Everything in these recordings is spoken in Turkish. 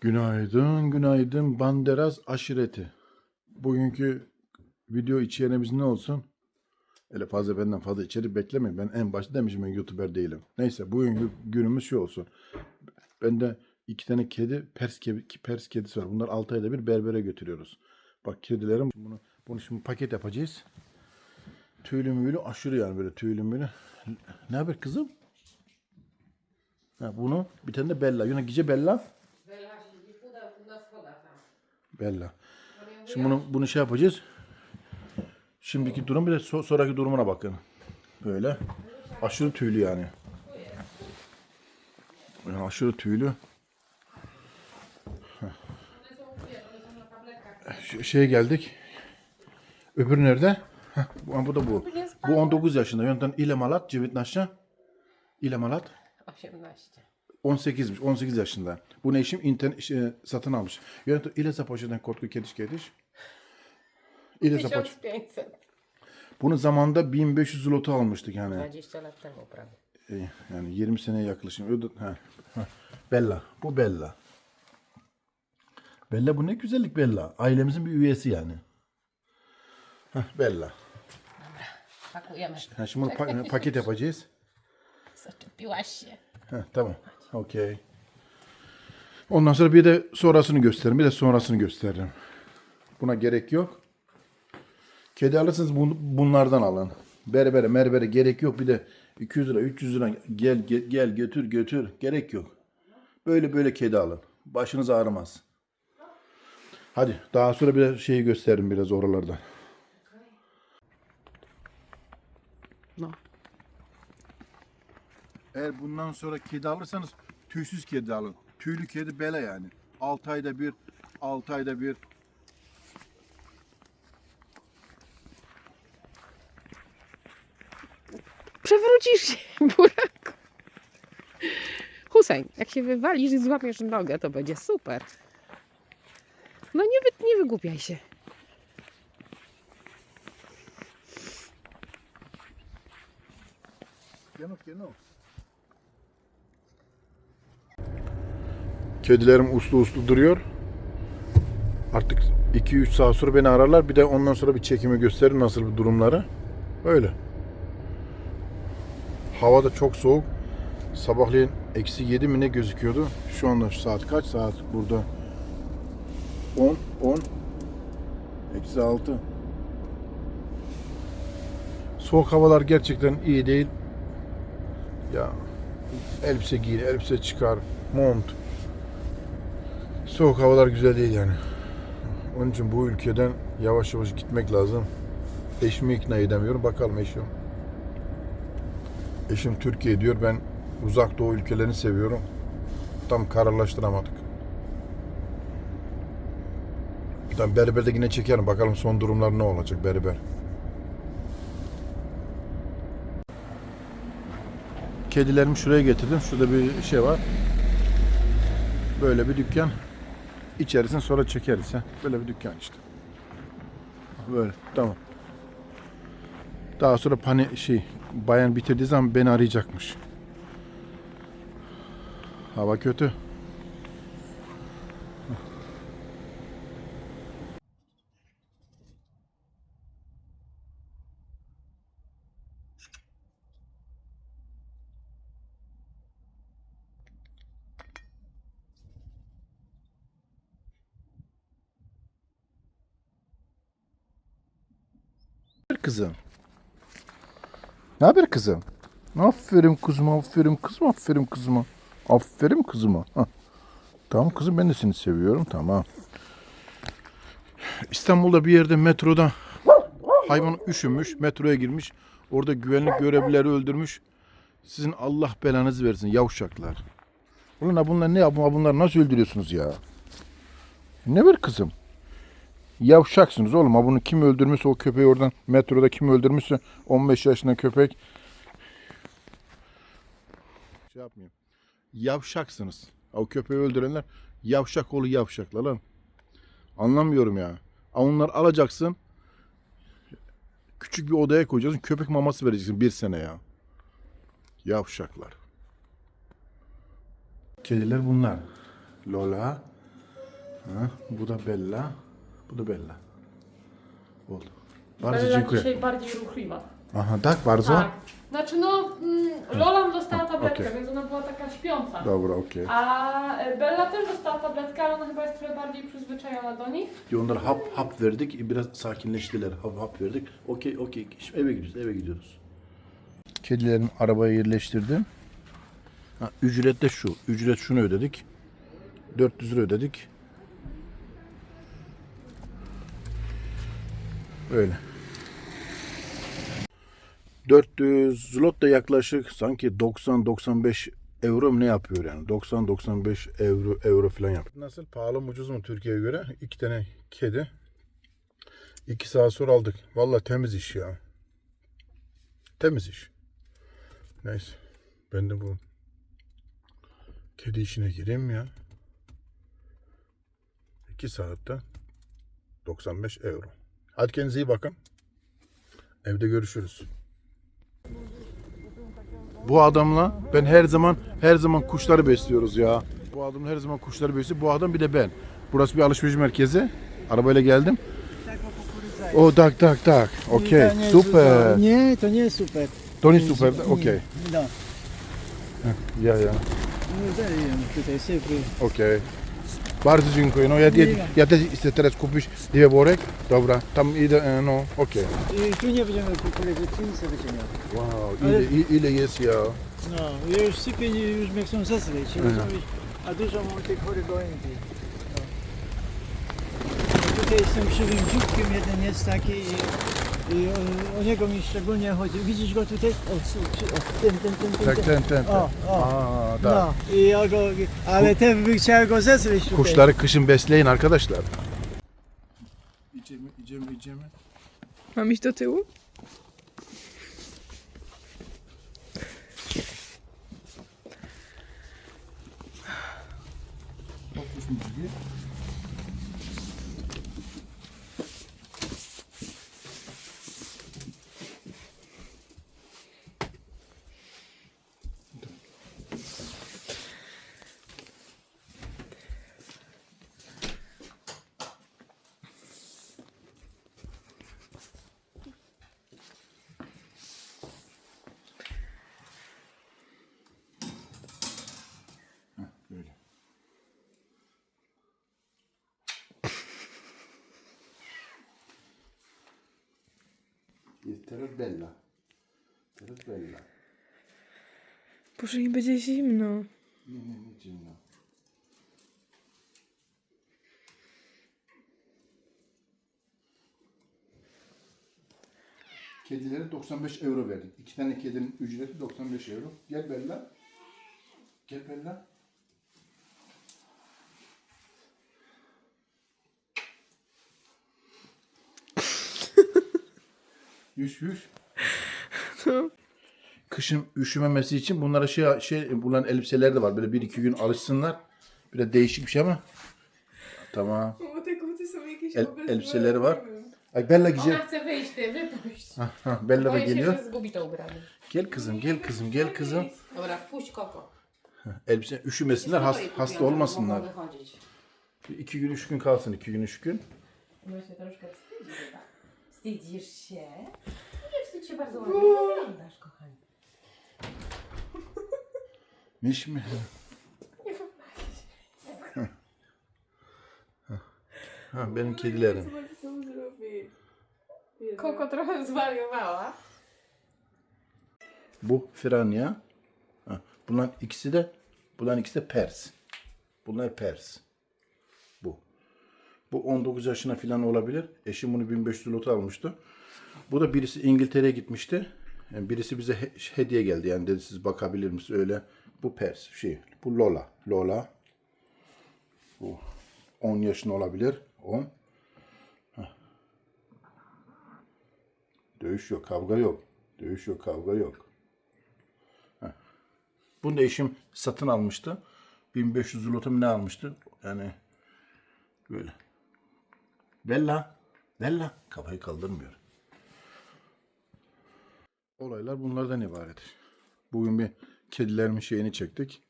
Günaydın, günaydın Banderas aşireti. Bugünkü video içeriğimiz ne olsun? Öyle fazla benden fazla içerik beklemeyin. Ben en başta demişim ben YouTuber değilim. Neyse bugünkü günümüz şu olsun. Bende iki tane kedi, Pers, kedi, Pers kedisi var. Bunlar 6 ayda bir berbere götürüyoruz. Bak kedilerim bunu, bunu şimdi paket yapacağız. Tüylü müylü aşırı yani böyle tüylü müylü. Ne haber kızım? Ha, bunu bir tane de Bella. Yine gece Bella. Bella. Şimdi bunu, bunu şey yapacağız. Şimdiki durum bir de so- sonraki durumuna bakın. Böyle. Aşırı tüylü yani. Yani aşırı tüylü. Şeye geldik. Öbürü nerede? Heh, bu, bu da bu. Bu 19 yaşında. Yöntem ile malat, civit naşa. ile malat. 18. 18'miş. 18 yaşında. Bunu eşim internet şey, satın almış. Yöntem ile zapoşeden korku kediş kediş. İle zapoş. 1500. Bunu zamanda 1500 zloty almıştık yani. 20 lat temu prawie. E, Yani 20 seneye yaklaşım. Ha. Bella. Bu Bella. Bella bu ne güzellik Bella. Ailemizin bir üyesi yani. Heh, Bella. Ha, şimdi bunu pa- paket yapacağız. Heh, tamam. Okey. Ondan sonra bir de sonrasını gösteririm. Bir de sonrasını gösteririm. Buna gerek yok. Kedi alırsanız bun- bunlardan alın. Berbere merbere gerek yok. Bir de 200 lira 300 lira gel gel, gel götür götür. Gerek yok. Böyle böyle kedi alın. Başınız ağrımaz. Hadi daha sonra bir şeyi gösteririm biraz oralardan. No. Eğer bundan sonra kedi alırsanız tüysüz kedi alın. Tüylü kedi bele yani. 6 ayda bir, 6 ayda bir. Przewrócisz się, buraku. Hussein, jak się wywalisz i złapiesz nogę, to będzie super. No nie, wy, nie wygłupiaj się. Yanık yanık. Kedilerim uslu uslu duruyor. Artık 2-3 saat sonra beni ararlar. Bir de ondan sonra bir çekimi gösterir nasıl bir durumları. Öyle. Hava da çok soğuk. Sabahleyin eksi 7 mi ne gözüküyordu. Şu anda şu saat kaç saat burada? 10, 10, eksi 6. Soğuk havalar gerçekten iyi değil. Ya elbise giy, elbise çıkar, mont. Soğuk havalar güzel değil yani. Onun için bu ülkeden yavaş yavaş gitmek lazım. Eşimi ikna edemiyorum. Bakalım eşim. Eşim Türkiye diyor. Ben uzak doğu ülkelerini seviyorum. Tam kararlaştıramadık. Tam berberde yine çekerim. Bakalım son durumlar ne olacak berber. Kedilerimi şuraya getirdim. Şurada bir şey var. Böyle bir dükkan. İçerisini sonra çekeriz. Ha. Böyle bir dükkan işte. Böyle. Tamam. Daha sonra pani şey bayan bitirdiği zaman beni arayacakmış. Hava kötü. Kızım? Ne haber kızım? Aferin kızım, aferin kızım, aferin kızıma. Aferin kızıma. Hah. Tamam kızım ben de seni seviyorum, tamam. İstanbul'da bir yerde metroda hayvan üşümüş, metroya girmiş. Orada güvenlik görevlileri öldürmüş. Sizin Allah belanızı versin yavşaklar. Ulan bunlar ne ya? Bu- Bunlar nasıl öldürüyorsunuz ya? Ne ver kızım? Yavşaksınız oğlum. Ha bunu kim öldürmüşse o köpeği oradan metroda kim öldürmüşse 15 yaşında köpek. Şey yapmayayım. Yavşaksınız. O köpeği öldürenler yavşak oğlu yavşaklar lan. Anlamıyorum ya. Onları alacaksın. Küçük bir odaya koyacaksın. Köpek maması vereceksin bir sene ya. Yavşaklar. Kediler bunlar. Lola, Ha, bu da Bella. Bu da Bella. Oldu. Bardzo Bella dziękuję. dzisiaj bardziej ruchliwa. Aha, tak bardzo? Tak. Znaczy no, mm, Lola dostała tabletkę, okej. więc ona była taka śpiąca. Dobra, okej. A e, Bella też dostała tabletkę, ale ona chyba jest trochę bardziej przyzwyczajona do nich. Onlara hap hap verdik. Biraz sakinleştiler. Hap hap verdik. Okey okey. Şimdi eve gidiyoruz. Eve gidiyoruz. Kedilerin arabaya yerleştirdim. Ha, ücret de şu. Ücret şunu ödedik. 400 lira ödedik. Öyle. 400 zlot da yaklaşık sanki 90-95 euro mu ne yapıyor yani? 90-95 euro euro falan yapıyor. Nasıl? Pahalı mı ucuz mu Türkiye'ye göre? İki tane kedi. İki saat sonra aldık. Vallahi temiz iş ya. Temiz iş. Neyse. Ben de bu kedi işine gireyim ya. 2 saatte 95 euro. Hadi kendinize iyi bakın. Evde görüşürüz. Bu adamla ben her zaman her zaman kuşları besliyoruz ya. Bu adamla her zaman kuşları besliyor. Bu adam bir de ben. Burası bir alışveriş merkezi. Arabayla geldim. O tak tak tak. Okey. To nie to nie jest super. To nie super. Okej. No, Ja ja. nie daję tutaj cyfry. Okej. Bardzo dziękuję. No ja, ja, ja też chcę teraz kupić dwie worek. Dobra, tam idę, e, no okej. I tu nie będziemy kupować, tu nic nie będzie miał. Wow, Ale- ile, i- ile jest ja? No, ja już sypię, już mnie chcą rozumiesz? A dużo mam tych chorych gołębi. No. No tutaj tym krzywym dzióbkiem jeden jest taki i, i o, o niego mi szczególnie chodzi. Widzisz go tutaj? O, su, su, o ten, ten, ten, ten. Tak, ten, ten, ten. O, o. Aa, da. No, i ja go, ale ten by chciał go zesrać tutaj. Kuşları kışın besleyin arkadaşlar. İçemi, içemi, içemi. Mam iść do tyłu? Kuş müziği. Böyle. Jest teraz Bella. Teraz Bella. Boże, nie będzie zimno. Nie, nie, nie zimno. Kedilere 95 euro verdik. İki tane kedinin ücreti 95 euro. Gel Bella. Gel Bella. Yüş yüş. Kışın üşümemesi için bunlara şey şey bunların elbiseleri de var. Böyle bir iki gün alışsınlar. Bir de değişik bir şey ama. Tamam. El, elbiseleri var. Ay Bella gidecek. Bella da geliyor. Gel kızım, gel kızım, gel kızım. Elbise üşümesinler, has- hasta olmasınlar. İki gün, üç gün kalsın, iki gün, üç gün. Wstydzisz się? Nie wstydź się, bardzo ładnie wyglądasz, kochani. Niş mi? Ha, benim kedilerim. Koko trochę zwariowała. Bu Franya. Ha, bunların ikisi de bunların ikisi de Pers. Bunlar Pers. Bu. Bu 19 yaşına falan olabilir. Eşim bunu 1500 lot almıştı. Bu da birisi İngiltere'ye gitmişti. Yani birisi bize he- hediye geldi. Yani dedi siz bakabilir misiniz öyle. Bu Pers şey. Bu Lola. Lola. Bu 10 yaşında olabilir. 10. Hah. Dövüş yok, kavga yok. Dövüş yok, kavga yok. Bunu da eşim satın almıştı. 1500 zloty mı ne almıştı? Yani böyle. Bella. Bella. Kafayı kaldırmıyor. Olaylar bunlardan ibaret. Bugün bir kedilerin şeyini çektik.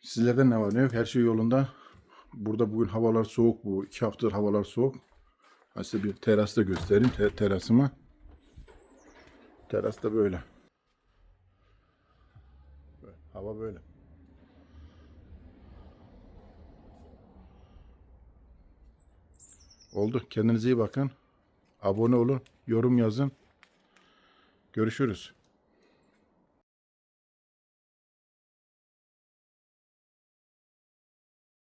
Sizlerden ne var ne yok her şey yolunda. Burada bugün havalar soğuk bu. iki haftadır havalar soğuk. Ben size bir terasta göstereyim te- terasımı. Teras da böyle. Böyle, Hava böyle. Oldu. Kendinize iyi bakın. Abone olun. Yorum yazın. Görüşürüz.